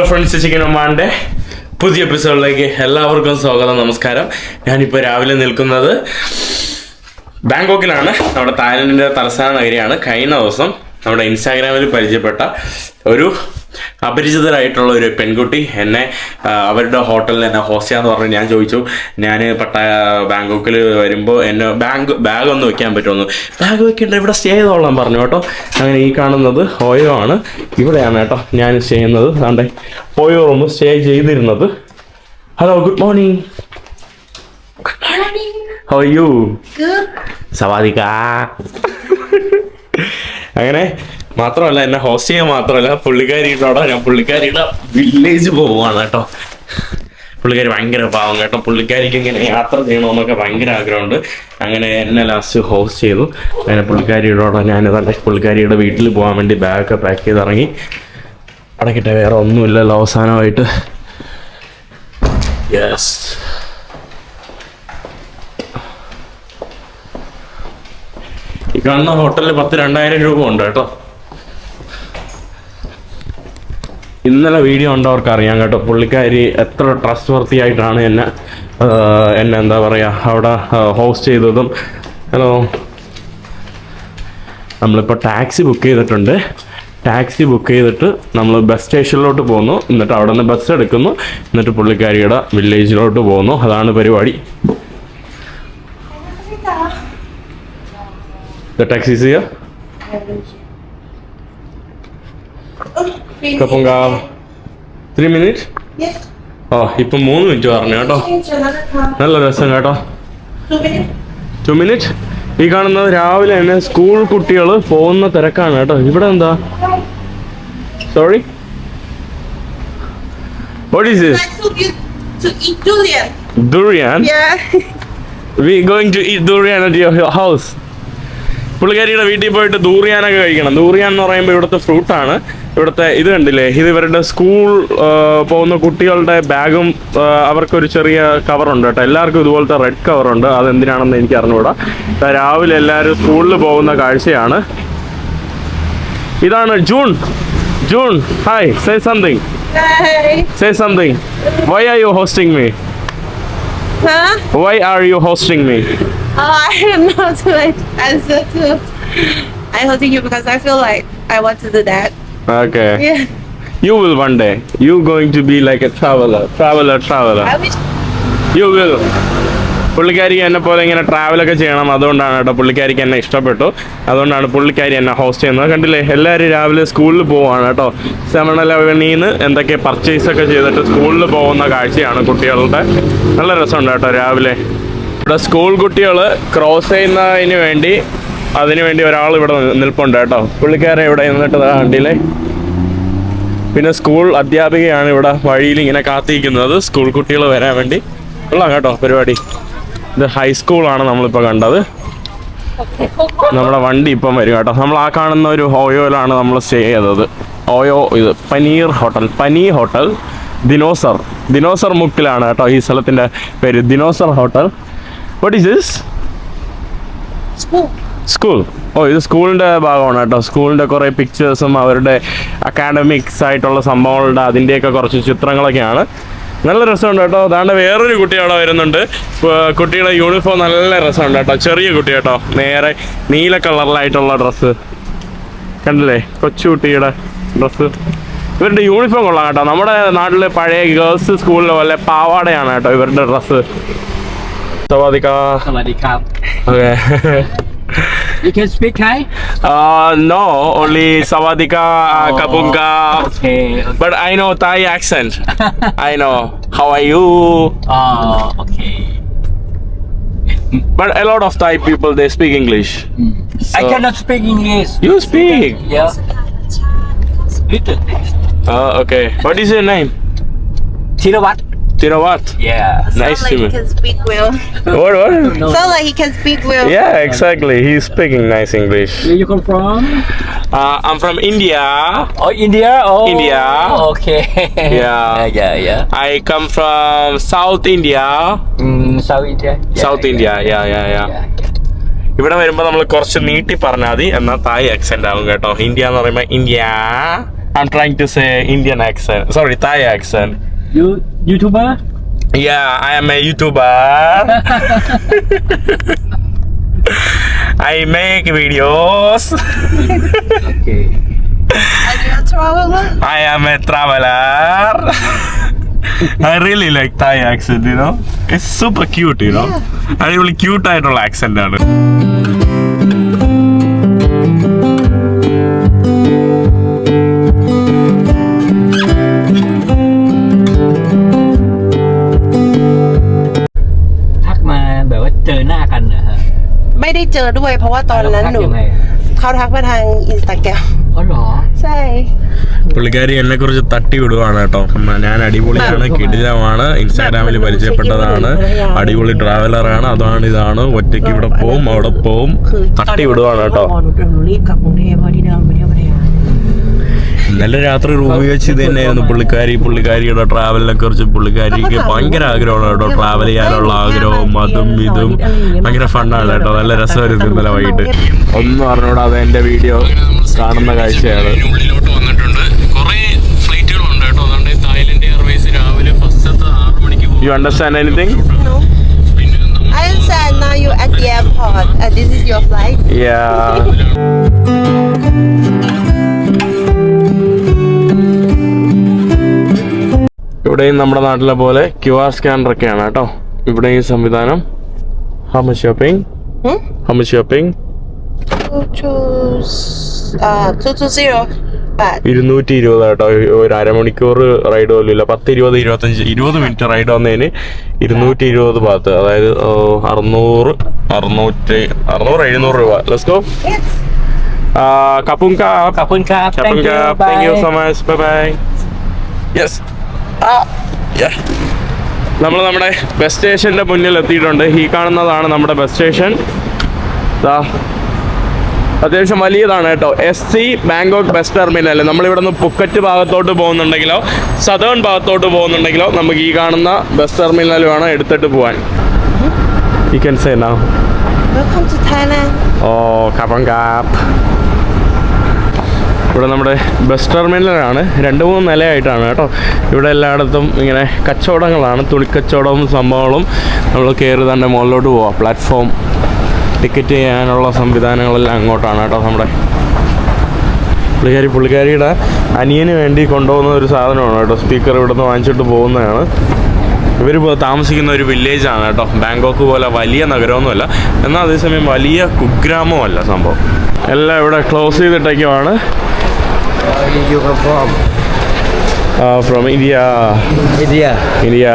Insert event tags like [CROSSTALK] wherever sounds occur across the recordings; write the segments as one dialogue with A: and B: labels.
A: Hello friends chicken ഉമ്മാന്റെ പുതിയ എപ്പിസോഡിലേക്ക് എല്ലാവർക്കും സ്വാഗതം നമസ്കാരം. ഞാനിപ്പോൾ രാവിലെ നിൽക്കുന്നത് ബാങ്കോക്കിലാണ്. നമ്മുടെ തായ്ലൻഡിന്റെ തലസ്ഥാന നഗരിയാണ്. കഴിഞ്ഞ ദിവസം നമ്മുടെ ഇൻസ്റ്റാഗ്രാമിൽ പരിചയപ്പെട്ട ഒരു അപരിചിതരായിട്ടുള്ള ഒരു പെൺകുട്ടി എന്നെ അവരുടെ ഹോട്ടലിൽ എന്നെ ഹോസ്റ്റ് ചെയ്യാന്ന് പറഞ്ഞ് ഞാൻ ചോദിച്ചു. ഞാൻ പട്ട ബാങ്കോക്കിൽ വരുമ്പോൾ എന്നെ ബാങ്ക് ബാഗ് ഒന്ന് വെക്കാൻ പറ്റുമെന്ന്. ബാഗ് വെക്കേണ്ട ഇവിടെ സ്റ്റേ ചെയ്തോളാം പറഞ്ഞു കേട്ടോ. അങ്ങനെ ഈ കാണുന്നത് ഓയോ ആണ്. ഇവിടെയാണ് കേട്ടോ ഞാൻ സ്റ്റേ ചെയ്യുന്നത്. അതാണ്ട് ഓയോ റൂം സ്റ്റേ ചെയ്തിരുന്നത്. Hello good morning how
B: you.
A: സവാദിക്ക അങ്ങനെ മാത്രമല്ല എന്നെ ഹോസ്റ്റ് ചെയ്യാൻ മാത്രമല്ല പുള്ളിക്കാരി പുള്ളിക്കാരിയുടെ ഞാൻ പുള്ളിക്കാരിയുടെ വില്ലേജ് പോവുകയാണ് കേട്ടോ. പുള്ളിക്കാരി ഭയങ്കര പാവം കേട്ടോ. പുള്ളിക്കാരിക്ക് ഇങ്ങനെ യാത്ര ചെയ്യണമെന്നൊക്കെ ഭയങ്കര ആഗ്രഹമുണ്ട്. അങ്ങനെ എന്നെ ലാസ്റ്റ് ഹോസ്റ്റ് ചെയ്തു. അങ്ങനെ പുള്ളിക്കാരിയോടെ ഞാൻ തന്നെ പുള്ളിക്കാരിയുടെ വീട്ടിൽ പോകാൻ വേണ്ടി ബാഗൊക്കെ പാക്ക് ചെയ്ത് ഇറങ്ങി അടക്കിട്ടെ വേറെ ഒന്നുമില്ലല്ലോ അവസാനമായിട്ട്. യെസ് ഈ കാണുന്ന ഹോട്ടലിൽ പത്ത് രണ്ടായിരം രൂപ ഉണ്ട് കേട്ടോ. ഇന്നലെ വീഡിയോ ഉണ്ടവർക്ക് അറിയാം കേട്ടോ. പുള്ളിക്കാരി എത്ര ട്രസ്റ്റ് വർത്തി ആയിട്ടാണ് എന്നെ എന്നെ എന്താ പറയുക അവിടെ ഹോസ്റ്റ് ചെയ്തതും. ഹലോ നമ്മളിപ്പോൾ ടാക്സി ബുക്ക് ചെയ്തിട്ടുണ്ട്. ടാക്സി ബുക്ക് ചെയ്തിട്ട് നമ്മൾ ബസ് സ്റ്റേഷനിലോട്ട് പോകുന്നു എന്നിട്ട് അവിടെ നിന്ന് ബസ് എടുക്കുന്നു. എന്നിട്ട് പുള്ളിക്കാരിയുടെ വില്ലേജിലോട്ട് പോകുന്നു അതാണ് പരിപാടി. ടാക്സി സിയ കപ്പുങ്ക ത്രീ മിനിറ്റ്. ഓ ഇപ്പൊ മൂന്ന് മിനിറ്റ് പറഞ്ഞു കേട്ടോ. നല്ല രസം കേട്ടോ. ടു മിനിറ്റ് ഈ കാണുന്നത് രാവിലെ തന്നെ സ്കൂൾ കുട്ടികൾ പോകുന്ന തിരക്കാണ് കേട്ടോ. ഇവിടെ എന്താ? Sorry what is this
B: I took you. To eat durian.
A: Durian
B: Yeah.
A: We going to eat durian at your house പുള്ളിക്കാരിയുടെ വീട്ടിൽ പോയിട്ട് ദൂറിയാനൊക്കെ കഴിക്കണം. ദൂറിയാൻ എന്ന് പറയുമ്പോൾ ഇവിടുത്തെ ഫ്രൂട്ടാണ് ഇവിടുത്തെ ഇത് കണ്ടില്ലേ? ഇത് ഇവരുടെ സ്കൂൾ പോകുന്ന കുട്ടികളുടെ ബാഗും അവർക്കൊരു ചെറിയ കവറുണ്ട് കേട്ടോ. എല്ലാവർക്കും ഇതുപോലത്തെ റെഡ് കവറുണ്ട് അതെന്തിനാണെന്ന് എനിക്ക് അറിഞ്ഞുകൂടാ. രാവിലെ എല്ലാവരും സ്കൂളിൽ പോകുന്ന കാഴ്ചയാണ്. ഇതാണ് June. June.
B: Hi
A: say something say something why are you
B: hosting
A: me? Why are you hosting
B: me I don't know to answer to. I'm hosting you because I feel like I want to do that.
A: Okay
B: Yeah.
A: You will one day. You going to be like a traveler, traveler, traveler. You will. പുള്ളിക്കാരി എന്നെ പോലെ ഇങ്ങനെ ട്രാവലൊക്കെ ചെയ്യണം. അതുകൊണ്ടാണ് കേട്ടോ പുള്ളിക്കാരിക്ക് എന്നെ ഇഷ്ടപ്പെട്ടു. അതുകൊണ്ടാണ് പുള്ളിക്കാരി എന്നെ ഹോസ്റ്റ് ചെയ്യുന്നത്. കണ്ടില്ലേ? എല്ലാവരും രാവിലെ സ്കൂളിൽ പോവാണ് കേട്ടോ. സെവൻ ഇലവനിൽ നിന്ന് എന്തൊക്കെ പർച്ചേസൊക്കെ ചെയ്തിട്ട് സ്കൂളിൽ പോകുന്ന കാഴ്ചയാണ് കുട്ടികളുടെ. നല്ല രസമുണ്ട് കേട്ടോ രാവിലെ. ഇവിടെ സ്കൂൾ കുട്ടികൾ ക്രോസ് ചെയ്യുന്നതിന് വേണ്ടി അതിന് വേണ്ടി ഒരാൾ ഇവിടെ നിൽപ്പുണ്ട് കേട്ടോ. പുള്ളിക്കാരെ ഇവിടെ നിന്നിട്ട് വണ്ടിയിലെ പിന്നെ സ്കൂൾ അധ്യാപികയാണ് ഇവിടെ വഴിയിൽ ഇങ്ങനെ കാത്തിരിക്കുന്നത്. സ്കൂൾ കുട്ടികൾ വരാൻ വേണ്ടി. ഉള്ള കേട്ടോ പരിപാടി. ഇത് ഹൈസ്കൂളാണ് നമ്മളിപ്പോൾ കണ്ടത്. നമ്മുടെ വണ്ടി ഇപ്പം വരും കേട്ടോ. നമ്മൾ ആ കാണുന്ന ഒരു ഓയോയിലാണ് നമ്മൾ സ്റ്റേ ചെയ്തത്. ഓയോ ഇത് പനീർ ഹോട്ടൽ. പനീ ഹോട്ടൽ. ദിനോസർ. ദിനോസർ മുക്കിലാണ് കേട്ടോ ഈ സ്ഥലത്തിന്റെ പേര്. Dinosaur hotel. What is this.
B: School
A: ഓ ഇത് സ്കൂളിന്റെ ഭാഗമാണ് കേട്ടോ. സ്കൂളിന്റെ കുറേ പിക്ചേഴ്സും അവരുടെ അക്കാഡമിക്സ് ആയിട്ടുള്ള സംഭവങ്ങളുടെ അതിന്റെയൊക്കെ കുറച്ച് ചിത്രങ്ങളൊക്കെയാണ്. നല്ല രസമുണ്ട് കേട്ടോ. അതാണ്ട് വേറൊരു കുട്ടി അവിടെ വരുന്നുണ്ട്. കുട്ടിയുടെ യൂണിഫോം നല്ല രസമുണ്ട് കേട്ടോ. ചെറിയ കുട്ടി കേട്ടോ. നേരെ നീല കളറിലായിട്ടുള്ള ഡ്രസ്സ് കണ്ടില്ലേ? കൊച്ചുകുട്ടിയുടെ ഡ്രസ്സ് ഇവരുടെ യൂണിഫോം കൊള്ളാം കേട്ടോ. നമ്മുടെ നാട്ടിലെ പഴയ ഗേൾസ് സ്കൂളിലെ പോലെ പാവാടയാണ് കേട്ടോ ഇവരുടെ dress സവാദിക്കാ. Okay.
C: You can speak Thai?
A: Uh, no, only [LAUGHS] Sawadika, uh, Kabunga.
C: Okay.
A: But I know Thai accent. [LAUGHS] I know. How are you?
C: Oh, okay.
A: But a lot of Thai people they speak English.
C: I
A: So-
C: cannot speak English.
A: You speak.
C: Yeah. Little.
A: Uh, okay. What is your name?
C: Thiravat?
A: Tirawat.
C: Yeah.
A: Nice
B: Sound
A: to
B: like he
A: meet.
B: can speak well. [LAUGHS]
A: What? What?
C: No.
B: Sound like he can speak well.
A: Yeah, exactly. He's speaking nice English.
C: Where you come from?
A: Uh, I'm from India.
C: Oh, India? Oh.
A: India.
C: Okay. [LAUGHS]
A: Yeah.
C: yeah, yeah.
A: I come from South India.
C: Mm, South India? Yeah,
A: South India. Yeah, yeah, yeah.
C: yeah.
A: ഇവിടെ വരുമ്പോൾ നമ്മൾ കുറച്ച് നീട്ടി പറഞ്ഞാൽ മതി എന്നാൽ തായ് accent ആവും കേട്ടോ ഇന്ത്യ എന്ന് പറയുമ്പോൾ India I'm trying to say Indian accent. Sorry, Thai accent.
C: You YouTuber?
A: Yeah, I am a YouTuber. [LAUGHS] I make videos.
C: Okay.
B: And you're a traveler?
A: I am a traveler. [LAUGHS] I really like Thai accent, you know. It's super cute, you know. അടിപൊളി cute ആയിട്ടുള്ള accent ആണ്
C: เจอ
B: ด้วย เพราะว่าตอนนั้น
C: แล้ว
B: หนู
C: ทักยังไง
B: เขาทักมาทางอินสตาแกรม
C: อ๋อเหรอ
B: ใช่
A: പുള്ളിക്കാരി എന്നെ കുറിച്ച് തട്ടി വിടുവാണ് കേട്ടോ ഞാൻ അടിപൊളിയാണ് കിടിലമാണ് ഇൻസ്റ്റാഗ്രാമിൽ പരിചയപ്പെട്ടതാണ് അടിപൊളി ട്രാവലറാണ് അതാണ് ഇതാണ് ഒറ്റയ്ക്ക് ഇവിടെ പോവും അവിടെ പോവും തട്ടി വിടുവാണ് കേട്ടോ ഇന്നലെ രാത്രി റൂമിൽ വെച്ച് ഇത് തന്നെയായിരുന്നു. പുള്ളിക്കാരി പുള്ളിക്കാരിയുടെ ട്രാവലിനെ കുറിച്ച് പുള്ളിക്കാരിക്ക് ഭയങ്കര ആഗ്രഹമാണ് കേട്ടോ. ട്രാവൽ ചെയ്യാനുള്ള ആഗ്രഹവും അതും ഇതും ഭയങ്കര ഫണ്ണാണ് കേട്ടോ. നല്ല രസമായിരുന്നു ഇന്നലെ വൈകിട്ട്. ഒന്നും അറിഞ്ഞൂടാതെ എന്റെ വീഡിയോ കാണുന്ന കാഴ്ചയാണ്. You understand anything? No.
B: I understand now you at the airport. Uh, this is your flight.
A: Yeah. ഇവിടെയും നമ്മുടെ നാട്ടിലെ പോലെ ക്യു ആർ സ്കാനറൊക്കെയാണ് കേട്ടോ. ഇവിടെ ഈ സംവിധാനം. ഹമ ഷോപ്പിംഗ് ഹമ ഷോപ്പിംഗ് ഇരുന്നൂറ്റി ഇരുപത് കേട്ടോ. ഒരു അരമണിക്കൂർ റൈഡ് പോലും ഇല്ല. പത്ത് ഇരുപത് ഇരുപത്തഞ്ച് ഇരുപത് മിനിറ്റ് റൈഡ് വന്നതിന് ഇരുന്നൂറ്റി ഇരുപത് ഭാഗത്ത്. അതായത് അറുന്നൂറ് അറുന്നൂറ്റി അറുന്നൂറ് എഴുന്നൂറ് രൂപ.
B: ലെസ്കോ
A: കപ്പും
C: കാപ്പ് കപ്പും
A: thank
C: you
A: so much bye bye yes നമ്മൾ നമ്മുടെ ബസ് സ്റ്റേഷന്റെ മുന്നിൽ എത്തിയിട്ടുണ്ട്. ഈ കാണുന്നതാണ് നമ്മുടെ ബസ് സ്റ്റേഷൻ അത്യാവശ്യം വലിയതാണ് കേട്ടോ. S C Bangkok bus terminal നമ്മളിവിടെ നിന്ന് പുക്കറ്റ് ഭാഗത്തോട്ട് പോകുന്നുണ്ടെങ്കിലോ സതേൺ ഭാഗത്തോട്ട് പോകുന്നുണ്ടെങ്കിലോ നമുക്ക് ഈ കാണുന്ന ബസ് ടെർമിനൽ വേണം എടുത്തിട്ട് പോവാൻ. ഈ കൻ സേ നാ ഓ കപ്പം കാപ്പ് ഇവിടെ നമ്മുടെ ബസ് ടെർമിനലാണ് രണ്ട് മൂന്ന് നിലയായിട്ടാണ് കേട്ടോ. ഇവിടെ എല്ലായിടത്തും ഇങ്ങനെ കച്ചവടങ്ങളാണ്. തുണിക്കച്ചവടവും സംഭവങ്ങളും. നമ്മൾ കയറി തന്നെ മുകളിലോട്ട് പോവാം. പ്ലാറ്റ്ഫോം ടിക്കറ്റ് ചെയ്യാനുള്ള സംവിധാനങ്ങളെല്ലാം അങ്ങോട്ടാണ് കേട്ടോ നമ്മുടെ പുള്ളിക്കാരി. പുള്ളിക്കാരിയുടെ അനിയന് വേണ്ടി കൊണ്ടുപോകുന്ന ഒരു സാധനമാണ് കേട്ടോ. സ്പീക്കർ ഇവിടെ നിന്ന് വാങ്ങിച്ചിട്ട് പോകുന്നതാണ്. ഇവർ താമസിക്കുന്ന ഒരു വില്ലേജാണ് കേട്ടോ. ബാങ്കോക്ക് പോലെ വലിയ നഗരമൊന്നുമല്ല. എന്നാൽ അതേസമയം വലിയ കുഗ്രാമമല്ല സംഭവം. എല്ലാം ഇവിടെ ക്ലോസ് ചെയ്തിട്ടൊക്കെയാണ് Uh, from
C: India. India.
A: India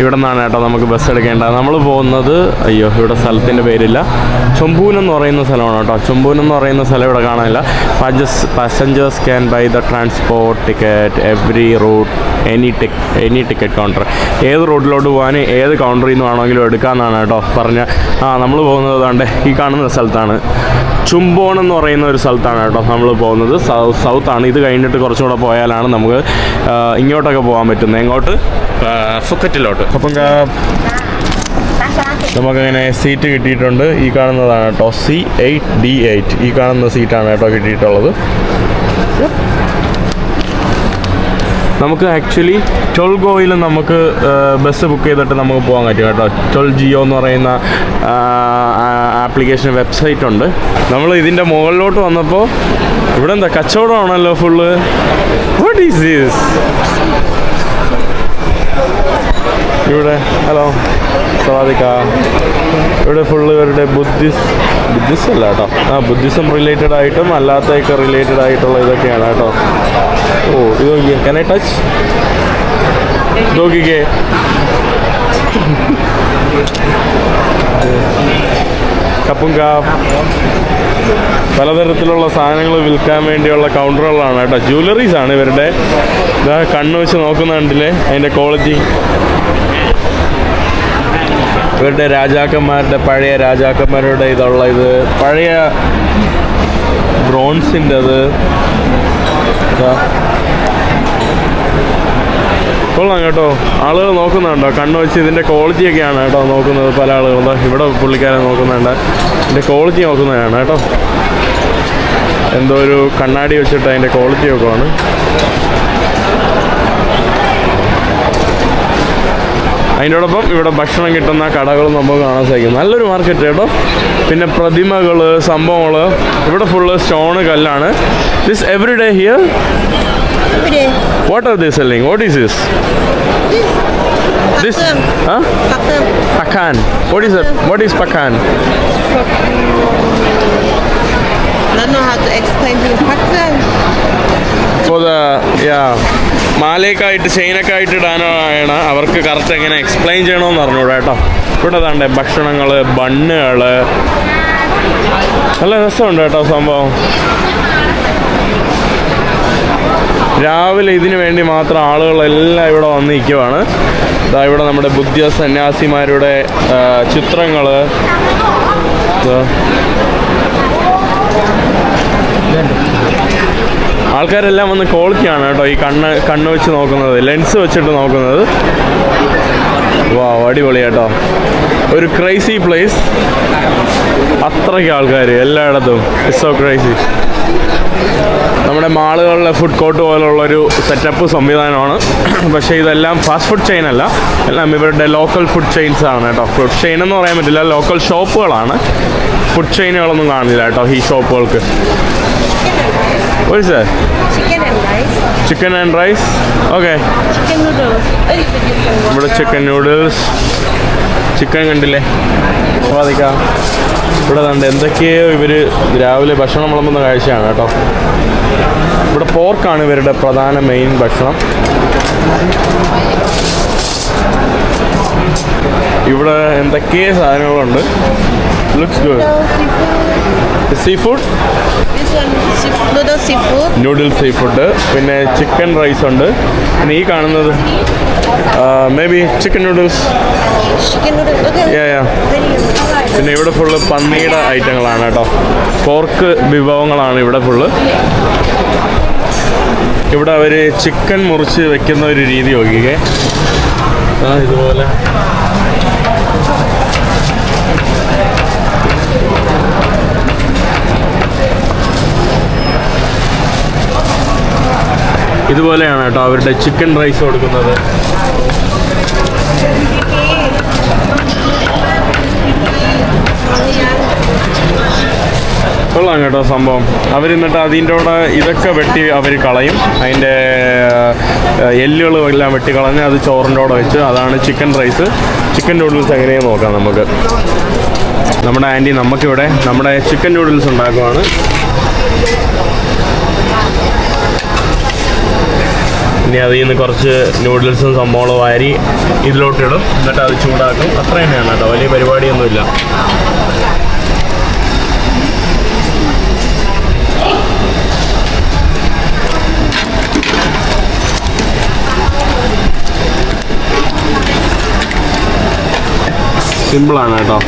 A: ഇവിടെ നിന്നാണ് കേട്ടോ നമുക്ക് ബസ് എടുക്കേണ്ടത്. നമ്മൾ പോകുന്നത് അയ്യോ ഇവിടെ സ്ഥലത്തിന്റെ പേരില്ല. ചൊമ്പൂൻ എന്ന് പറയുന്ന സ്ഥലമാണ് കേട്ടോ. ചൊമ്പൂൻ എന്ന് പറയുന്ന സ്ഥലം ഇവിടെ കാണാനില്ല. Passengers can buy the transport ticket every route any tick any ticket counter ഏത് റൂട്ടിലോട്ട് പോകാൻ ഏത് കൗണ്ടറിൽ നിന്ന് വേണമെങ്കിലും എടുക്കാമെന്നാണ് കേട്ടോ പറഞ്ഞ. ആ നമ്മൾ പോകുന്നത് കണ്ടേ ഈ കാണുന്ന സ്ഥലത്താണ്. ചുംബോൺ എന്ന് പറയുന്ന ഒരു സ്ഥലത്താണ് കേട്ടോ നമ്മൾ പോകുന്നത്. സൗത്ത് ആണ്. ഇത് കഴിഞ്ഞിട്ട് കുറച്ചും കൂടെ പോയാലാണ് നമുക്ക് ഇങ്ങോട്ടൊക്കെ പോകാൻ പറ്റുന്നത്. എങ്ങോട്ട്? ഫുക്കറ്റിലോട്ട്. അപ്പം നമുക്കങ്ങനെ സീറ്റ് കിട്ടിയിട്ടുണ്ട്. ഈ കാണുന്നതാണ് കേട്ടോ സി എയ്റ്റ് ഡി എയ്റ്റ് ഈ കാണുന്ന സീറ്റാണ് കേട്ടോ കിട്ടിയിട്ടുള്ളത്. നമുക്ക് ആക്ച്വലി ടൊൾഗോയിൽ നമുക്ക് ബസ് ബുക്ക് ചെയ്തിട്ട് നമുക്ക് പോകാൻ പറ്റും കേട്ടോ. ടൊൾ ജിയോ എന്ന് പറയുന്ന ആപ്ലിക്കേഷൻ വെബ്സൈറ്റ് ഉണ്ട്. നമ്മൾ ഇതിന്റെ മുകളിലോട്ട് വന്നപ്പോൾ ഇവിടെ എന്താ കച്ചവടമാണല്ലോ ഫുള്ള് വാട്ട് ഈസ് ദീസ് ഇവിടെ ഹലോ സ്വാദിക്ക ഇവിടെ ഫുള്ള് ഇവരുടെ ബുദ്ധിസ് ബുദ്ധിസ്റ്റ് അല്ല കേട്ടോ. ആ ബുദ്ധിസം റിലേറ്റഡ് ആയിട്ടും അല്ലാത്തൊക്കെ റിലേറ്റഡ് ആയിട്ടുള്ള ഇതൊക്കെയാണ് കേട്ടോ. ഓ ഇത് നോക്കിയേ കൻ ഐ ടച്ച് നോക്കിക്കേ കപ്പും പലതരത്തിലുള്ള സാധനങ്ങൾ വിൽക്കാൻ വേണ്ടിയുള്ള കൗണ്ടറുകളാണ് കേട്ടോ. ജ്വല്ലറീസ് ആണ് ഇവരുടെ. ഇതാ കണ്ണ് വെച്ച് നോക്കുന്ന കണ്ടില്ലേ? അതിന്റെ ക്വാളിറ്റി ഇവരുടെ രാജാക്കന്മാരുടെ പഴയ രാജാക്കന്മാരുടെ ഇതുള്ള ഇത്. പഴയ ബ്രോൺസിന്റെത് കൊള്ളാം കേട്ടോ. ആളുകൾ നോക്കുന്നുണ്ടോ. കണ്ണ് വെച്ച് ഇതിന്റെ ക്വാളിറ്റി ഒക്കെയാണ് കേട്ടോ നോക്കുന്നത് പല ആളുകളും. ഇവിടെ പുള്ളിക്കാരെ നോക്കുന്നുണ്ട്. ഇതിന്റെ ക്വാളിറ്റി നോക്കുന്നതാണ് കേട്ടോ. എന്തോ ഒരു കണ്ണാടി വെച്ചിട്ട് അതിന്റെ ക്വാളിറ്റി ഒക്കെ ആണ്. അതിനോടൊപ്പം ഇവിടെ ഭക്ഷണം കിട്ടുന്ന കടകളും നമുക്ക് കാണാൻ സാധിക്കും. നല്ലൊരു മാർക്കറ്റ് കേട്ടോ. പിന്നെ പ്രതിമകൾ സംഭവങ്ങൾ ഇവിടെ ഫുള്ള് സ്റ്റോണ് കല്ലാണ്. This
B: every day
A: here what are this selling what is this
B: Pakam.
A: ആ
B: Pakam.
A: പക്കാൻ വാട്ട് ഈസ് വാട്ട് ഈസ് പക്കാൻ
B: I don't know how to explain to you. Pakam.
A: For the യാ മാലയൊക്കെ ചെയിനൊക്കെ ആയിട്ട് ഇടാനാണ് അവർക്ക് കറക്റ്റ് എങ്ങനെ explain ചെയ്യണമെന്ന് അറിഞ്ഞൂടാ കേട്ടോ. ഇവിടെ തണ്ടേ ഭക്ഷണങ്ങൾ ബണ്ണുകൾ നല്ല രസമുണ്ട് കേട്ടോ സംഭവം. രാവിലെ ഇതിനു വേണ്ടി മാത്രം ആളുകളെല്ലാം ഇവിടെ വന്ന് നിൽക്കുവാണ്. ഇതാ ഇവിടെ നമ്മുടെ ബുദ്ധ സന്യാസിമാരുടെ ചിത്രങ്ങൾ ആൾക്കാരെല്ലാം വന്ന് ക്വാളിറ്റിയാണ് കേട്ടോ ഈ കണ്ണ് കണ്ണ് വെച്ച് നോക്കുന്നത് ലെൻസ് വെച്ചിട്ട് നോക്കുന്നത്. വാ അടിപൊളി കേട്ടോ. ഒരു ക്രൈസി പ്ലേസ് അത്രയ്ക്ക് ആൾക്കാർ എല്ലായിടത്തും. ഇറ്റ്സ് സോ ക്രൈസി നമ്മുടെ മാളുകളിലെ ഫുഡ് കോർട്ട് പോലുള്ളൊരു സെറ്റപ്പ് സംവിധാനമാണ്. പക്ഷേ ഇതെല്ലാം ഫാസ്റ്റ് ഫുഡ് ചെയിൻ അല്ല. എല്ലാം ഇവരുടെ ലോക്കൽ ഫുഡ് ചെയിൻസ് ആണ് കേട്ടോ. ഫുഡ് ചെയിൻ എന്ന് പറയാൻ പറ്റില്ല ലോക്കൽ ഷോപ്പുകളാണ് ഫുഡ് ചെയിനുകളൊന്നും കാണില്ല കേട്ടോ ഈ ഷോപ്പുകൾക്ക് ഒരു sir.
B: Chicken and rice okay
A: ഇവിടെ ചിക്കൻ നൂഡിൽസ് ചിക്കൻ കണ്ടില്ലേ? വാദിക്കാം ഇവിടെ കണ്ട് എന്തൊക്കെയോ ഇവർ രാവിലെ ഭക്ഷണം വിളമ്പുന്ന കാഴ്ചയാണ് കേട്ടോ. ഇവിടെ പോർക്കാണ് ഇവരുടെ പ്രധാന മെയിൻ ഭക്ഷണം. ഇവിടെ എന്തൊക്കെയോ സാധനങ്ങളുണ്ട്? Looks
B: good. Seafood. Noodle seafood
A: പിന്നെ ചിക്കൻ റൈസ് ഉണ്ട്. പിന്നെ ഈ കാണുന്നത് മേ ബി ചിക്കൻ നൂഡിൽസ് പിന്നെ ഇവിടെ ഫുള്ള് പന്നിയുടെ ഐറ്റങ്ങളാണ് കേട്ടോ. പോർക്ക് വിഭവങ്ങളാണ് ഇവിടെ ഫുള്ള് ഇവിടെ അവർ ചിക്കൻ മുറിച്ച് വെക്കുന്ന ഒരു രീതി നോക്കിക്കേ. ആ ഇതുപോലെ. ഇതുപോലെയാണ് കേട്ടോ അവരുടെ ചിക്കൻ റൈസ് കൊടുക്കുന്നത്. കൊള്ളാം കേട്ടോ സംഭവം. അവരെന്നിട്ട് അതിന്റെ കൂടെ ഇതൊക്കെ വെട്ടി അവർ കളയും. അതിന്റെ എല്ലുകൾ എല്ലാം വെട്ടി കളഞ്ഞ് അത് ചോറിന്റെ കൂടെ വെച്ച് അതാണ് ചിക്കൻ റൈസ് ചിക്കൻ നൂഡിൽസ് എങ്ങനെയാണ് നോക്കാം നമുക്ക്. നമ്മുടെ ആന്റി നമുക്കിവിടെ നമ്മുടെ ചിക്കൻ നൂഡിൽസ് ഉണ്ടാക്കുവാണ്. ഇനി അതിൽ നിന്ന് കുറച്ച് നൂഡിൽസും സംഭവങ്ങളും വാരി ഇതിലോട്ടിടും. എന്നിട്ട് അത് ചൂടാക്കും. അത്ര തന്നെയാണ് കേട്ടോ. വലിയ പരിപാടിയൊന്നുമില്ല. സിമ്പിളാണ് കേട്ടോ.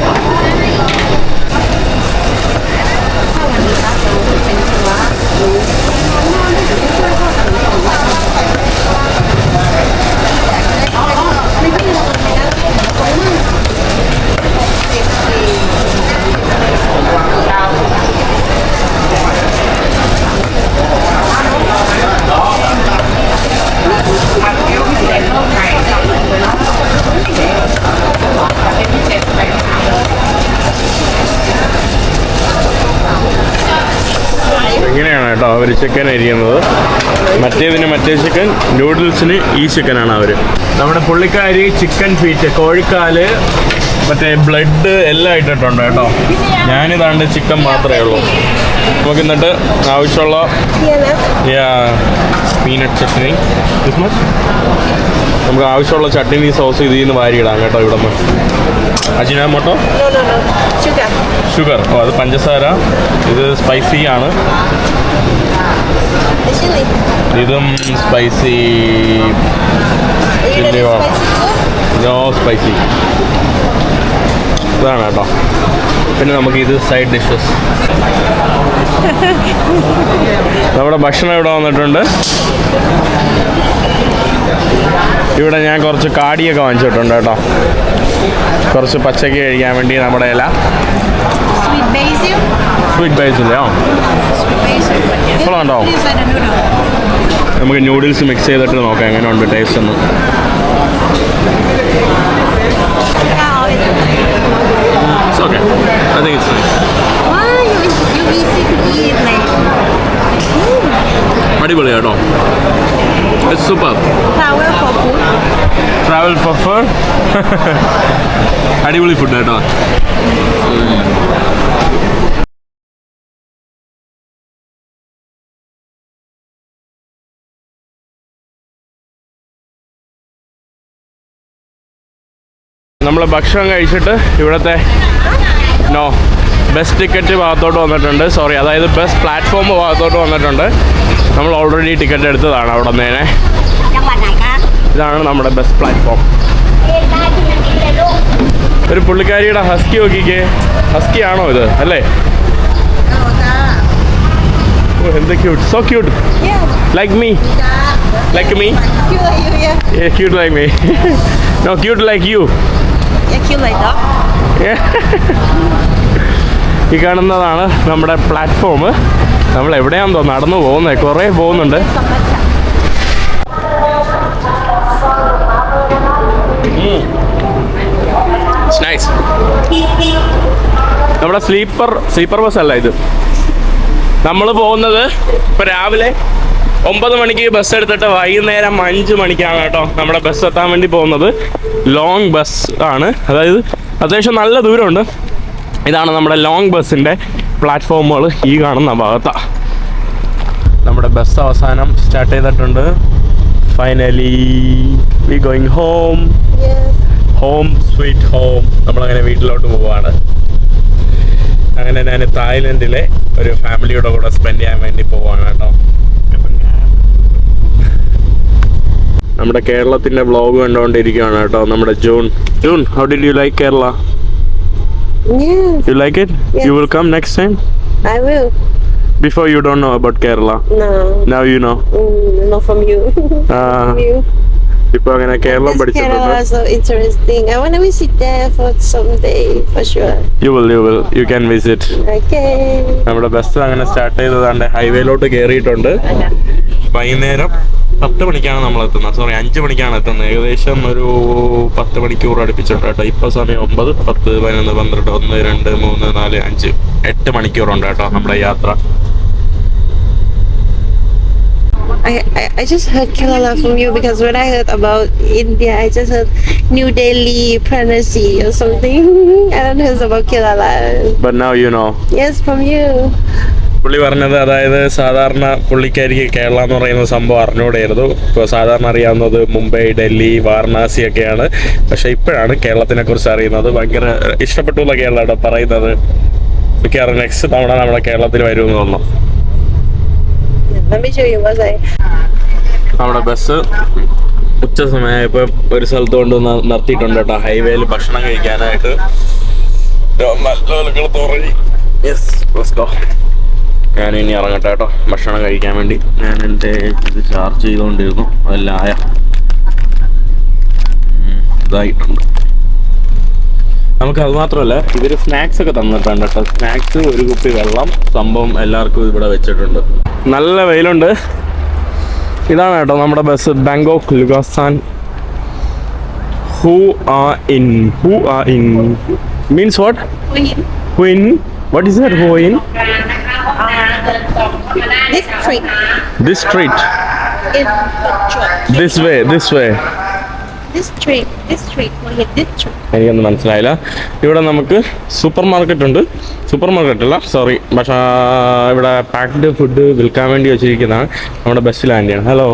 A: കേട്ടോ അവർ ചിക്കൻ അരിയുന്നത്. മറ്റേതിന് മറ്റേ ചിക്കൻ നൂഡിൽസിന് ഈ ചിക്കനാണ് അവർ നമ്മുടെ പുള്ളിക്കാരി ചിക്കൻ ഫീറ്റ് കോഴിക്കാൽ മറ്റേ ബ്ലഡ് എല്ലാം ഇട്ടിട്ടുണ്ട് കേട്ടോ. ഞാനിതാണ്ട് ചിക്കൻ മാത്രമേ ഉള്ളൂ. നമുക്ക് എന്നിട്ട് ആവശ്യമുള്ള
B: Yeah,
A: peanut chutney. This much നമുക്ക് ആവശ്യമുള്ള ചട്നി സോസ് ഇതിൽ നിന്ന് വാരിയിടാം കേട്ടോ ഇവിടെ നിന്ന് അജിനാമോട്ടോ
B: മോട്ടോ.
A: ഷുഗർ ഓ അത് പഞ്ചസാര. ഇത് സ്പൈസി ആണ്. ഇതും സ്പൈസി
B: ചില്ലിയോ?
A: നോ സ്പൈസി ഇതാണ് കേട്ടോ. പിന്നെ നമുക്ക് ഇത് സൈഡ് ഡിഷസ് നമ്മുടെ ഭക്ഷണം ഇവിടെ വന്നിട്ടുണ്ട്. ഇവിടെ ഞാൻ കുറച്ച് കാടിയൊക്കെ വാങ്ങിച്ചിട്ടുണ്ട് കേട്ടോ. കുറച്ച് പച്ചക്ക് കഴിക്കാൻ വേണ്ടി നമ്മുടെ ഇല. സ്വീറ്റ് ബേസിൽ ഇല്ലയോ കൊള്ളാണ്ടോ നമുക്ക് ന്യൂഡിൽസ് മിക്സ് ചെയ്തിട്ട് നോക്കാം എങ്ങനെയുണ്ട് ടേസ്റ്റ് എന്ന്. it's okay. I think it's fine.
B: Why you you visit me like?
A: Mm. Particularly at all.
B: It's superb. Travel for food.
A: Travel for food. [LAUGHS] Particularly food at all. Mm. നമ്മൾ ഭക്ഷണം കഴിച്ചിട്ട് ഇവിടുത്തെ no bus ticket ഭാഗത്തോട്ട് വന്നിട്ടുണ്ട്. Sorry അതായത് bus platform ഭാഗത്തോട്ട് വന്നിട്ടുണ്ട്. നമ്മൾ ഓൾറെഡി ടിക്കറ്റ് എടുത്തതാണ് അവിടെ നിന്നേനെ ഇതാണ് നമ്മുടെ ബസ് പ്ലാറ്റ്ഫോം ഒരു പുള്ളിക്കാരിയുടെ ഹസ്കി നോക്കിക്കേ. ഹസ്കി ആണോ ഇത് അല്ലേ? ഓ, എന്ത് cute so
B: cute like
A: me like me cute like me
B: no cute like you [LAUGHS]
A: ഈ കാണുന്നതാണ് നമ്മുടെ പ്ലാറ്റ്ഫോം നമ്മൾ എവിടെയാണെന്ന് തോന്നുന്നു നടന്നു പോകുന്നത് കുറേ പോകുന്നുണ്ട്. നൈസ് നമ്മുടെ സ്ലീപ്പർ സ്ലീപ്പർ ബസ് അല്ല ഇത്. നമ്മൾ പോകുന്നത് ഇപ്പൊ രാവിലെ ഒമ്പത് മണിക്ക് ബസ് എടുത്തിട്ട് വൈകുന്നേരം അഞ്ച് മണിക്കാണ് കേട്ടോ നമ്മുടെ ബസ് എത്താൻ വേണ്ടി പോകുന്നത്. ലോങ് ബസ് ആണ്. അതായത് അത്യാവശ്യം നല്ല ദൂരമുണ്ട്. ഇതാണ് നമ്മുടെ ലോങ് ബസ്സിന്റെ പ്ലാറ്റ്ഫോമുകൾ ഈ കാണുന്ന ഭാഗത്താണ് നമ്മുടെ ബസ് അവസാനം സ്റ്റാർട്ട് ചെയ്തിട്ടുണ്ട്. Finally we going
B: home.
A: Home sweet home നമ്മളങ്ങനെ വീട്ടിലോട്ട് പോവാണ്. അങ്ങനെ ഞാൻ തായ്ലൻഡിലെ ഒരു ഫാമിലിയുടെ കൂടെ സ്പെൻഡ് ചെയ്യാൻ വേണ്ടി പോവാണ് കേട്ടോ. നമ്മുടെ കേരളത്തിന്റെ വ്ളോഗ് കണ്ടുകൊണ്ടിരിക്കുകയാണ് കേട്ടോ നമ്മുടെ June. June how did you like
B: Kerala
A: you like it you will come next time
B: I will
A: before you don't know about Kerala
B: No,
A: now you know
B: mm, not from you. [LAUGHS] from you.
A: ഇപ്പൊ അങ്ങനെ കേരളം പഠിച്ചിട്ടുണ്ട്. നമ്മുടെ bus അങ്ങനെ start ചെയ്തതാണ്ട് ഹൈവേയിലോട്ട് കേറിയിട്ടുണ്ട്. വൈകുന്നേരം പത്ത് മണിക്കാണ് നമ്മൾ എത്തുന്നത്. സോറി അഞ്ച് മണിക്കാണ് എത്തുന്നത്. ഏകദേശം ഒരു പത്ത് മണിക്കൂർ അടുപ്പിച്ചിട്ടുണ്ട് കേട്ടോ. ഇപ്പോൾ സമയം ഒമ്പത് പത്ത് പതിനൊന്ന് പന്ത്രണ്ട് ഒന്ന് രണ്ട് മൂന്ന് നാല് അഞ്ച് എട്ട് മണിക്കൂറുണ്ട് കേട്ടോ നമ്മുടെ യാത്ര.
B: I, I, I just heard Kerala from you because when I heard about India, I just heard New Delhi, Pranasi or something. [LAUGHS] I don't know about Kerala.
A: But now you know.
B: Yes, from you.
A: പുള്ളി പറഞ്ഞത് അതായത് സാധാരണ പുള്ളിക്കാരിക്ക് കേരള എന്ന് പറയുന്ന സംഭവം അറിഞ്ഞുകൂടെയായിരുന്നു ഇപ്പോൾ സാധാരണ അറിയാവുന്നത് മുംബൈ ഡൽഹി വാരണാസി ഒക്കെയാണ് പക്ഷേ ഇപ്പോഴാണ് കേരളത്തിനെ കുറിച്ച് അറിയുന്നത് ഭയങ്കര ഇഷ്ടപ്പെട്ടു എന്നൊക്കെയാണ് പറയുന്നത് മിക്കവാറും നെക്സ്റ്റ് തവണ നമ്മുടെ കേരളത്തിൽ വരുമെന്ന് തോന്നുന്നു
B: Let me show you what I.
A: നമ്മുടെ ബസ് ഉച്ച സമയമായപ്പോ ഒരു സ്ഥലത്ത് കൊണ്ട് നിർത്തിയിട്ടുണ്ട് കേട്ടോ. ഹൈവേയിൽ ഭക്ഷണം കഴിക്കാനായിട്ട്. ഞാൻ ഇനി ഇറങ്ങട്ടെ കേട്ടോ. ഭക്ഷണം കഴിക്കാൻ വേണ്ടി. ഞാൻ എന്റെ ഇത് ചാർജ് ചെയ്തുകൊണ്ടിരുന്നു. അതെല്ലാം ആയ. ഇതായിട്ടുണ്ട്. നമുക്ക് അത് മാത്രമല്ല ഇവർ സ്നാക്സ് ഒക്കെ തന്നിട്ടുണ്ട് കേട്ടോ. സ്നാക്സ് ഒരു കുപ്പി വെള്ളം സംഭവം എല്ലാവർക്കും ഇവിടെ വെച്ചിട്ടുണ്ട്. നല്ല വെയിലുണ്ട്. ഇതാണ് കേട്ടോ നമ്മുടെ ബസ് ബാങ്കോക്ക് ലുഗാസ്ഥാൻ ഹു ആ ഇൻ ഹു ആ ഇൻ മീൻസ് വാട്ട് ഹു ഇൻ വാട്ട് ഇസ് ദാറ്റ് ഹൂ ഇൻ
B: This tree this street this way this way
A: എനിക്കൊന്നും മനസ്സിലായില്ല. ഇവിടെ നമുക്ക് സൂപ്പർ മാർക്കറ്റ് ഉണ്ട്. സൂപ്പർ മാർക്കറ്റ് അല്ല സോറി പക്ഷെ ഇവിടെ പാക്ഡ് ഫുഡ് വിൽക്കാൻ വേണ്ടി വെച്ചിരിക്കുന്നതാണ്. നമ്മുടെ ബസ്സിൽ ആന്റിയാണ് ഹലോ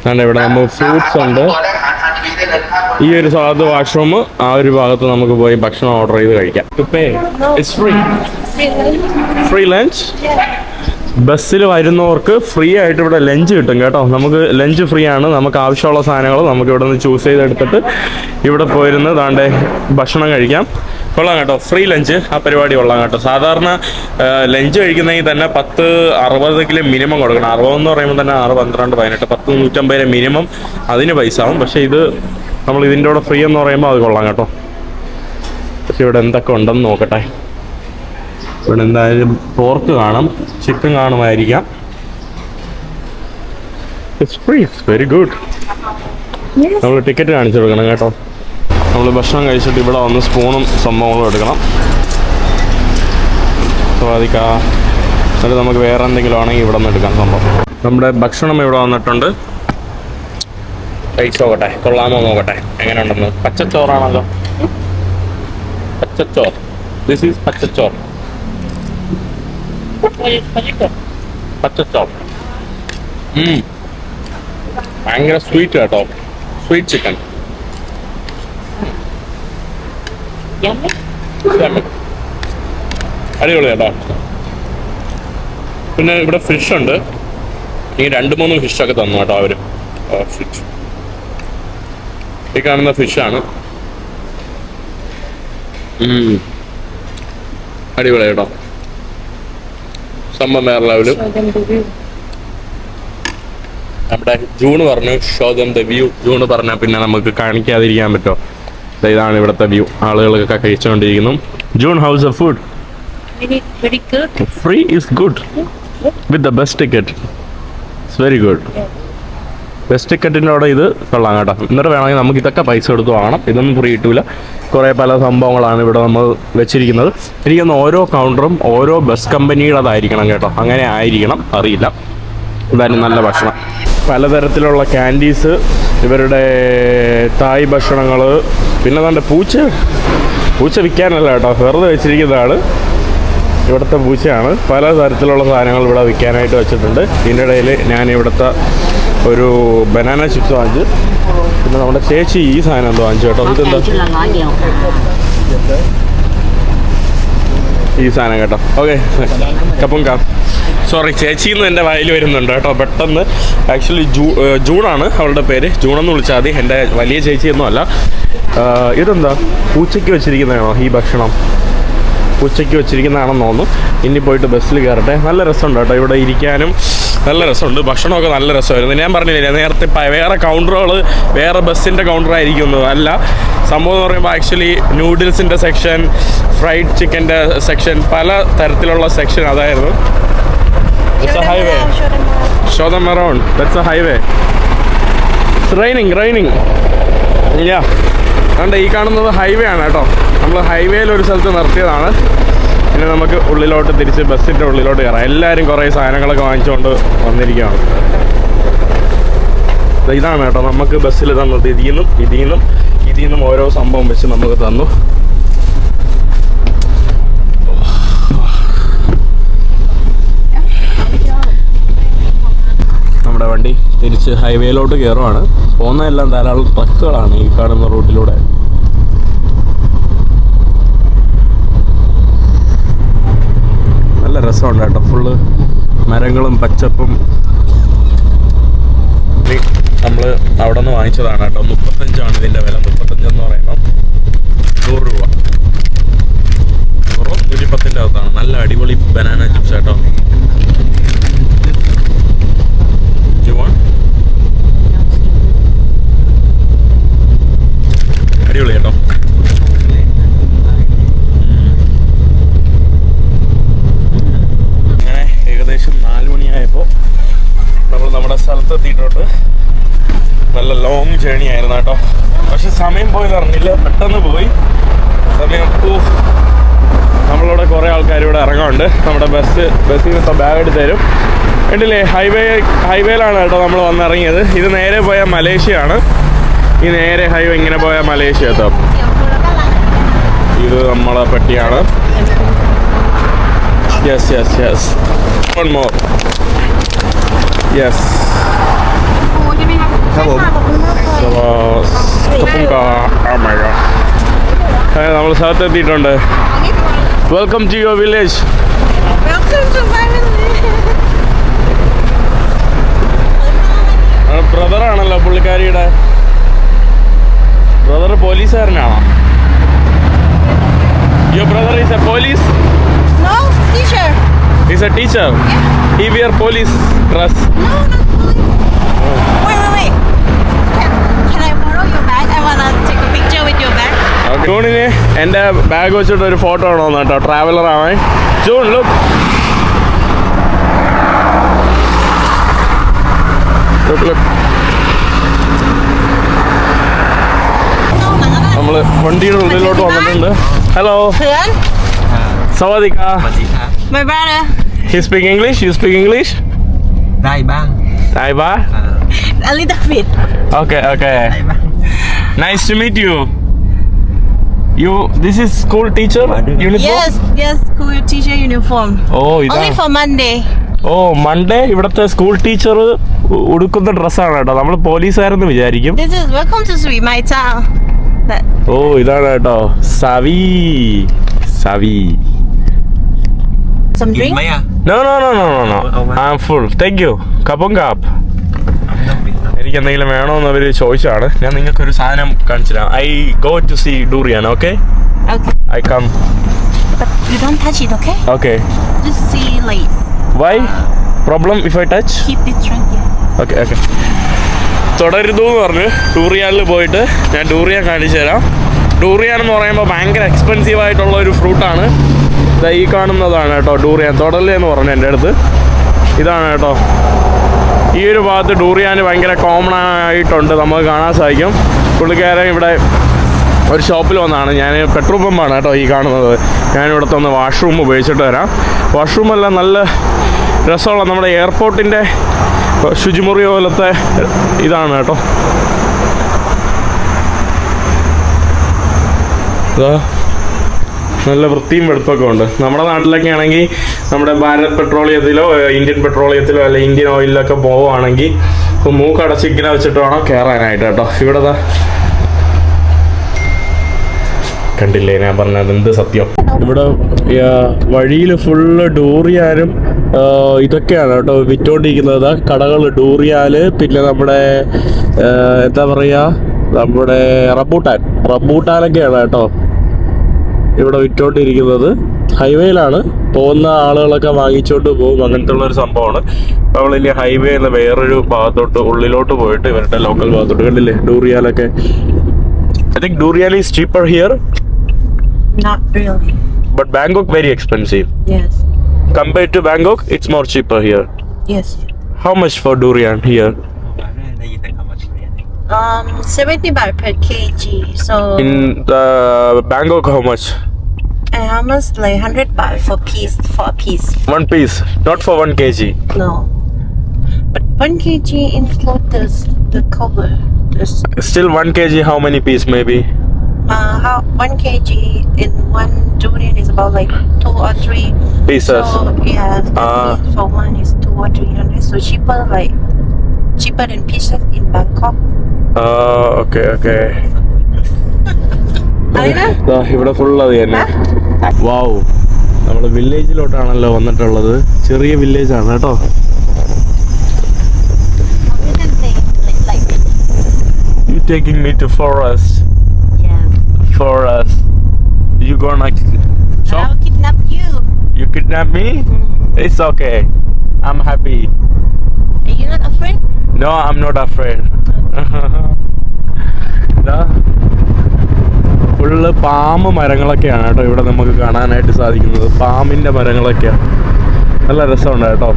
A: അതുകൊണ്ട് ഇവിടെ നമുക്ക് ഫ്രൂട്ട്സ് ഉണ്ട്. ഈ ഒരു സ്ഥലത്ത് വാഷ്റൂം ആ ഒരു ഭാഗത്ത് നമുക്ക് പോയി ഭക്ഷണം ഓർഡർ ചെയ്ത് കഴിക്കാം. ഫ്രീ ലഞ്ച് ബസ്സിൽ വരുന്നവർക്ക് ഫ്രീ ആയിട്ട് ഇവിടെ ലഞ്ച് കിട്ടും കേട്ടോ. നമുക്ക് ലഞ്ച് ഫ്രീ ആണ്. നമുക്ക് ആവശ്യമുള്ള സാധനങ്ങൾ നമുക്ക് ഇവിടെ നിന്ന് ചൂസ് ചെയ്തെടുത്തിട്ട് ഇവിടെ പോയിരുന്ന് താണ്ടെ ഭക്ഷണം കഴിക്കാം. കൊള്ളാം കേട്ടോ. ഫ്രീ ലഞ്ച് ആ പരിപാടി കൊള്ളാം കേട്ടോ. സാധാരണ ലഞ്ച് കഴിക്കുന്നതെങ്കിൽ തന്നെ പത്ത് അറുപതെങ്കിലും മിനിമം കൊടുക്കണം. അറുപതെന്ന് പറയുമ്പോൾ തന്നെ ആറ് പന്ത്രണ്ട് പതിനെട്ട് പത്ത് നൂറ്റമ്പത് മിനിമം അതിന് പൈസ ആവും. പക്ഷേ ഇത് നമ്മൾ ഇതിന്റെ കൂടെ ഫ്രീ എന്ന് പറയുമ്പോൾ അത് കൊള്ളാം കേട്ടോ. പക്ഷെ ഇവിടെ എന്തൊക്കെ ഉണ്ടെന്ന് നോക്കട്ടെ. ഇവിടെ എന്തായാലും പോർക്ക് കാണും chicken കാണുമായിരിക്കാം. It's free it's very good നമ്മൾ ടിക്കറ്റ് കാണിച്ചു കൊടുക്കണം കേട്ടോ. നമ്മൾ ഭക്ഷണം കഴിച്ചിട്ട് ഇവിടെ വന്ന് സ്പൂണും സംഭവങ്ങളും എടുക്കണം. സ്വാദിക്ക. എന്നിട്ട് നമുക്ക് വേറെ എന്തെങ്കിലും ആണെങ്കിൽ ഇവിടെ നിന്ന് എടുക്കാൻ സംഭവം. നമ്മുടെ ഭക്ഷണം ഇവിടെ വന്നിട്ടുണ്ട്. കഴിച്ചു നോക്കട്ടെ കൊള്ളാമോ നോക്കട്ടെ. എങ്ങനെ ഉണ്ടെന്ന് പച്ചച്ചോറാണല്ലോ. പച്ചച്ചോർ ദിസ് ഈസ് പച്ചച്ചോർ പച്ചച്ചോർ ഉം. ഭയങ്കര സ്വീറ്റ് കേട്ടോ. സ്വീറ്റ് ചിക്കൻ അടിപൊളി കേട്ടോ. പിന്നെ ഇവിടെ ഫിഷ് ഉണ്ട്. ഈ രണ്ട് മൂന്ന് ഫിഷൊക്കെ തന്നു കേട്ടോ അവർ. ഫിഷ് ഈ കാണുന്ന ഫിഷാണ് അടിപൊളി കേട്ടോ. സംഭവം വേറെ ലെവൽ. നമ്മുടെ ജൂൺ പറഞ്ഞു show them the view Jun പറഞ്ഞാൽ പിന്നെ നമുക്ക് കാണിക്കാതിരിക്കാൻ പറ്റുമോ? ഇതാണ് ഇവിടുത്തെ വ്യൂ. ആളുകളൊക്കെ കഴിച്ചുകൊണ്ടിരിക്കുന്നു. June house of food.
B: Free is good
A: with the best ticket it's very good best ടിക്കറ്റിന്റെ അവിടെ ഇത് കൊള്ളാം കേട്ടോ. എന്നിട്ട് വേണമെങ്കിൽ നമുക്ക് ഇതൊക്കെ പൈസ കൊടുത്ത് വാങ്ങണം. ഇതൊന്നും ഫ്രീ കിട്ടൂല. കുറേ പല സംഭവങ്ങളാണ് ഇവിടെ നമ്മൾ വെച്ചിരിക്കുന്നത്. എനിക്കൊന്ന് ഓരോ കൗണ്ടറും ഓരോ ബസ് കമ്പനിയുടേതായിരിക്കണം കേട്ടോ. അങ്ങനെ ആയിരിക്കണം. അറിയില്ല. എന്തായാലും നല്ല ഭക്ഷണം. പലതരത്തിലുള്ള ക്യാൻഡീസ് ഇവരുടെ തായ് ഭക്ഷണങ്ങൾ പിന്നെ നല്ല പൂച്ച. പൂച്ച വിൽക്കാനല്ല കേട്ടോ. വെറുതെ വെച്ചിരിക്കുന്നതാണ് ഇവിടുത്തെ പൂച്ചയാണ്. പല തരത്തിലുള്ള സാധനങ്ങൾ ഇവിടെ വിൽക്കാനായിട്ട് വെച്ചിട്ടുണ്ട്. ഇതിന്റെ ഇടയിൽ ഞാൻ ഇവിടുത്തെ ഒരു ബനാന ചിപ്സ് വാങ്ങിച്ച്. പിന്നെ നമ്മുടെ ചേച്ചി ഈ സാധനം എന്തോ വാങ്ങിച്ചു കേട്ടോ. ഇതെന്താ? ഈ സാധനം കേട്ടോ. ഓക്കെ കപ്പും കാ സോറി ചേച്ചി എന്ന് എന്റെ വായിൽ വരുന്നുണ്ട് കേട്ടോ. പെട്ടെന്ന്. ആക്ച്വലി ജൂ ജൂണാണ് അവളുടെ പേര്. ജൂണെന്ന് വിളിച്ചാൽ മതി. എന്റെ വലിയ ചേച്ചിയൊന്നും അല്ല. ഇതെന്താ? പൂച്ചയ്ക്ക് വെച്ചിരിക്കുന്നതാണോ ഈ ഭക്ഷണം? ഉച്ചയ്ക്ക് വെച്ചിരിക്കുന്നതാണെന്ന് തോന്നുന്നു. ഇനി പോയിട്ട് ബസ്സിൽ കയറട്ടെ. നല്ല രസമുണ്ട് കേട്ടോ. ഇവിടെ ഇരിക്കാനും നല്ല രസമുണ്ട്. ഭക്ഷണമൊക്കെ നല്ല രസമായിരുന്നു. ഞാൻ പറഞ്ഞില്ലേ നേരത്തെ വേറെ കൗണ്ടറുകൾ വേറെ ബസ്സിന്റെ കൗണ്ടർ ആയിരിക്കുന്നു അല്ല സംഭവം എന്ന് പറയുമ്പോൾ ആക്ച്വലി നൂഡിൽസിന്റെ സെക്ഷൻ ഫ്രൈഡ് ചിക്കന്റെ സെക്ഷൻ പല തരത്തിലുള്ള സെക്ഷൻ അതായിരുന്നു. It's a highway. Show them around. That's a. അതുകൊണ്ട് ഈ കാണുന്നത് ഹൈവേ ആണ് കേട്ടോ. നമ്മൾ ഹൈവേയിൽ ഒരു സ്ഥലത്ത് നിർത്തിയതാണ്. പിന്നെ നമുക്ക് ഉള്ളിലോട്ട് തിരിച്ച് ബസ്സിന്റെ ഉള്ളിലോട്ട് കയറാം. എല്ലാവരും കുറേ സാധനങ്ങളൊക്കെ വാങ്ങിച്ചുകൊണ്ട് വന്നിരിക്കുകയാണ്. ഇതാണ് കേട്ടോ നമുക്ക് ബസ്സിൽ തന്നത്. നിന്നും ഇതിൽ നിന്നും ഓരോ സംഭവം വെച്ച് നമുക്ക് തന്നു. നമ്മുടെ വണ്ടി തിരിച്ച് ഹൈവേയിലോട്ട് കയറുവാണ്. പോകുന്നതെല്ലാം ധാരാളം ട്രക്കുകളാണ് ഈ കാണുന്ന റൂട്ടിലൂടെ നല്ല രസമുണ്ട് കേട്ടോ. ഫുള്ള് മരങ്ങളും പച്ചപ്പും. നമ്മൾ അവിടെ നിന്ന് വാങ്ങിച്ചതാണ് കേട്ടോ. മുപ്പത്തഞ്ചാണ് ഇതിന്റെ വില. മുപ്പത്തഞ്ചെന്ന് പറയുമ്പോൾ നൂറ് രൂപ. നൂറോ നൂറ്റിപ്പത്തിന്റെ അകത്താണ്. നല്ല അടിപൊളി ബനാന ചിപ്സ് കേട്ടോ? അടിപൊളി കേട്ടോ അങ്ങനെ ഏകദേശം നാല് മണിയായപ്പോൾ നമ്മൾ നമ്മുടെ സ്ഥലത്ത് എത്തിയിട്ടുണ്ട്. നല്ല ലോങ് ജേണി ആയിരുന്നു കേട്ടോ. പക്ഷെ സമയം പോയത് അറിഞ്ഞില്ല. പെട്ടെന്ന് പോയി. സമയം നമ്മളിവിടെ കുറേ ആൾക്കാർ ഇവിടെ ഇറങ്ങാറുണ്ട് നമ്മുടെ ബസ് ബസ്സിൽ നിന്ന് ബാഗ് എടുത്ത് തരും. കണ്ടില്ലേ? ഹൈവേ ഹൈവേയിലാണ് കേട്ടോ നമ്മൾ വന്നിറങ്ങിയത്. ഇത് നേരെ പോയ മലേഷ്യയാണ്. ഈ നേരെ ഹൈവേ ഇങ്ങനെ പോയ മലേഷ്യ കേട്ടോ. ഇത് നമ്മളെ പെട്ടിയാണ്. Yes yes yes one more yes നമ്മൾ സ്ഥലത്ത് എത്തിയിട്ടുണ്ട് welcome to your village
B: Welcome to my village.
A: Brother ആണല്ലോ പുള്ളിക്കാരിയുടെ. Brother പോലീസുകാരനാണോ? Your brother is a police
B: No, teacher.
A: Is a teacher he wear police dress
B: No, not police.
A: ജൂണിന് എന്റെ bag വെച്ചിട്ട് ഒരു photo ആണോന്ന് കേട്ടോ. ട്രാവലർ ആവാൻ ജൂൺ ലുക്ക് ലുക്ക് നമ്മൾ വണ്ടിയുടെ ഉള്ളിലോട്ട് വന്നിട്ടുണ്ട്. Hello സവാദിക്ക.
C: He speak English you
A: speak
C: English Taiba?
B: A little bit.
C: Okay, okay.
A: Nice to meet you. You this is school teacher uniform?
B: Yes, yes, school teacher uniform.
A: Oh,
B: ഇതാ
A: Only
B: for Monday.
A: oh monday oh Monday ഇവിടുത്തെ school teacher ഉടുക്കുന്ന ഡ്രസ്സാണ് കേട്ടോ നമ്മൾ പോലീസുകാരെന്ന് വിചാരിക്കും
B: This is welcome to Sri, my town. Oh,
A: ഓ ഇതാണ് Savi. Savi. Savi
B: some drink?
A: No, no,
C: no, no no no no
A: I am full thank you കപ്പം എനിക്ക് എന്തെങ്കിലും വേണമെന്ന് അവർ ചോദിച്ചാണ് ഞാൻ നിങ്ങൾക്ക് ഒരു സാധനം കാണിച്ചു തരാം. I go to see durian okay
B: Okay.
A: ഐ കം
B: you don't touch it, okay?
A: Okay
B: Just see keep it.
A: Okay okay തുടരുതു എന്ന് പറഞ്ഞ് ഡൂറിയാനിൽ പോയിട്ട് ഞാൻ ഡൂറിയാൻ കാണിച്ചു തരാം. ഡൂറിയാൻ എന്ന് പറയുമ്പോൾ ഭയങ്കര എക്സ്പെൻസീവ് ആയിട്ടുള്ള ഒരു ഫ്രൂട്ടാണ് ഈ കാണുന്നതാണ് കേട്ടോ ഡൂറിയാൻ തുടൽ എന്ന് പറഞ്ഞു എന്റെ അടുത്ത്. ഇതാണ് കേട്ടോ. ഈ ഒരു ഭാഗത്ത് ഡൂറിയാൻ ഭയങ്കര കോമൺ ആയിട്ടുണ്ട്. നമുക്ക് കാണാൻ സാധിക്കും. പുള്ളിക്കാരൻ ഇവിടെ ഒരു ഷോപ്പിൽ വന്നാണ്. ഞാൻ പെട്രോൾ പമ്പാണ് കേട്ടോ ഈ കാണുന്നത്. ഞാൻ ഇവിടുത്തെ ഒന്ന് വാഷ്റൂം ഉപയോഗിച്ചിട്ട് വരാം. വാഷ്റൂം എല്ലാം നല്ല രസമുള്ള നമ്മുടെ എയർപോർട്ടിന്റെ ശുചിമുറി പോലത്തെ ഇതാണ് കേട്ടോ. നല്ല വൃത്തിയും വെടുപ്പൊക്കെ ഉണ്ട്. നമ്മുടെ നാട്ടിലൊക്കെ ആണെങ്കിൽ നമ്മുടെ ഭാരത് പെട്രോളിയത്തിലോ ഇന്ത്യൻ പെട്രോളിയത്തിലോ അല്ലെ ഇന്ത്യൻ ഓയിലിലൊക്കെ പോവുകയാണെങ്കിൽ ഇപ്പോൾ മൂക്കടച്ച് ഇങ്ങനെ വെച്ചിട്ട് വേണം കയറാനായിട്ട് കേട്ടോ. ഇവിടെ കണ്ടില്ലേ ഞാൻ പറഞ്ഞത് എന്ത് സത്യം? ഇവിടെ വഴിയിൽ ഫുള്ള് ഡോറിയാനും ഇതൊക്കെയാണ് കേട്ടോ വിറ്റോണ്ടിരിക്കുന്നത്. കടകൾ ഡൂറിയാൽ പിന്നെ നമ്മുടെ എന്താ പറയുക നമ്മുടെ റബൂട്ടാൻ. റബൂട്ടാനൊക്കെയാണ് കേട്ടോ. ഇവിടെ വിറ്റോണ്ടിരിക്കുന്നത് ഹൈവേയിലാണ് പോകുന്ന ആളുകളൊക്കെ വാങ്ങിച്ചോണ്ട് പോകും അങ്ങനത്തെ ഉള്ള ഒരു സംഭവമാണ് നമ്മൾ ഇനി ഹൈവേ എന്ന വേറൊരു ഭാഗത്തോട്ട് ഉള്ളിലോട്ട് പോയിട്ട് ഇവരുടെ ലോക്കൽ ഭാഗത്തോട്ട് കണ്ടില്ലേ ഡൂറിയാലൊക്കെ I think durian is cheaper here
B: Not really.
A: but expensive very expensive.
B: Yes.
A: Compared to cheaper it's more cheaper here.
B: Yes.
A: How
B: Um, 70 baht per kg. So
A: In the Bangkok, how much?
B: and how much like 100 baht for piece for a piece?
A: One piece, not for one kg.
B: No. But 1 kg include the, the cover. This,
A: Still one kg, how many piece maybe?
B: uh, how 1 kg in one durian is about like 2 or 3
A: Pieces.
B: So yeah, that
A: Ah.
B: means for one is 2 or 300. So cheaper like cheaper than pieces in Bangkok.
A: Ah, okay, okay.
B: Alina?
A: ദാ ഇവിടെ full അത് തന്നെ വാവ് നമ്മൾ വില്ലേജിലോട്ടാണല്ലോ വന്നിട്ടുള്ളത് ചെറിയ village ആണ് കേട്ടോ
B: you taking
A: me to forest.
B: Forest you you.
A: You kidnap me it's okay I am happy
B: Are you not afraid?
A: No, I'm not afraid. Full പാമ്പ് മരങ്ങളൊക്കെയാണ് കേട്ടോ ഇവിടെ നമുക്ക് കാണാനായിട്ട് സാധിക്കുന്നത്. പാമ്പിന്റെ മരങ്ങളൊക്കെയാണ്. നല്ല രസമുണ്ട് കേട്ടോ.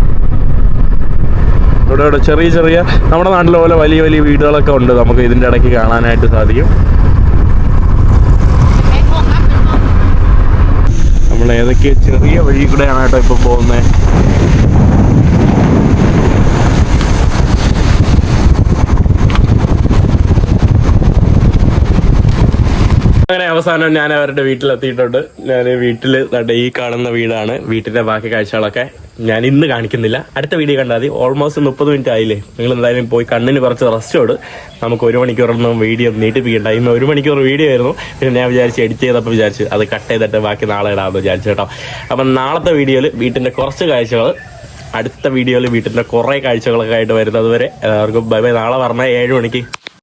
A: ഇവിടെ ഇവിടെ ചെറിയ ചെറിയ നമ്മുടെ നാട്ടിലെ പോലെ വലിയ വലിയ വീടുകളൊക്കെ ഉണ്ട്. നമുക്ക് ഇതിന്റെ ഇടയ്ക്ക് കാണാനായിട്ട് സാധിക്കും. നമ്മൾ ഏതൊക്കെ ചെറിയ വഴി കൂടെയാണ് കേട്ടോ ഇപ്പോൾ പോകുന്നത്. അവസാനം ഞാൻ അവരുടെ വീട്ടിലെത്തിയിട്ടുണ്ട്. ഞാൻ വീട്ടിൽ ഈ കാണുന്ന വീടാണ്. വീട്ടിന്റെ ബാക്കി കാഴ്ചകളൊക്കെ ഞാൻ ഇന്ന് കാണിക്കുന്നില്ല. അടുത്ത വീഡിയോ കണ്ടാൽ മതി. ഓൾമോസ്റ്റ് മുപ്പത് മിനിറ്റ് ആയില്ലേ? നിങ്ങൾ എന്തായാലും പോയി കണ്ണിന് കുറച്ച് റെസ്റ്റ് കൊടു നമുക്ക് ഒരു മണിക്കൂറൊന്നും വീഡിയോ നീട്ടിപ്പിക്കണ്ട. ഇന്ന് ഒരു മണിക്കൂർ വീഡിയോ ആയിരുന്നു. പിന്നെ ഞാൻ വിചാരിച്ച് എഡിറ്റ് ചെയ്തപ്പോൾ വിചാരിച്ചു അത് കട്ട് ചെയ്തിട്ട് ബാക്കി നാളെ ഇടാമെന്ന് വിചാരിച്ചു കേട്ടോ. അപ്പം നാളത്തെ വീഡിയോയിൽ വീട്ടിന്റെ കുറച്ച് കാഴ്ചകൾ അടുത്ത വീഡിയോയിൽ വീട്ടിന്റെ കുറേ കാഴ്ചകളൊക്കെ ആയിട്ട് വരുന്നത് വരെ എല്ലാവർക്കും ബൈ ബൈ നാളെ പറഞ്ഞാൽ ഏഴ് മണിക്ക്.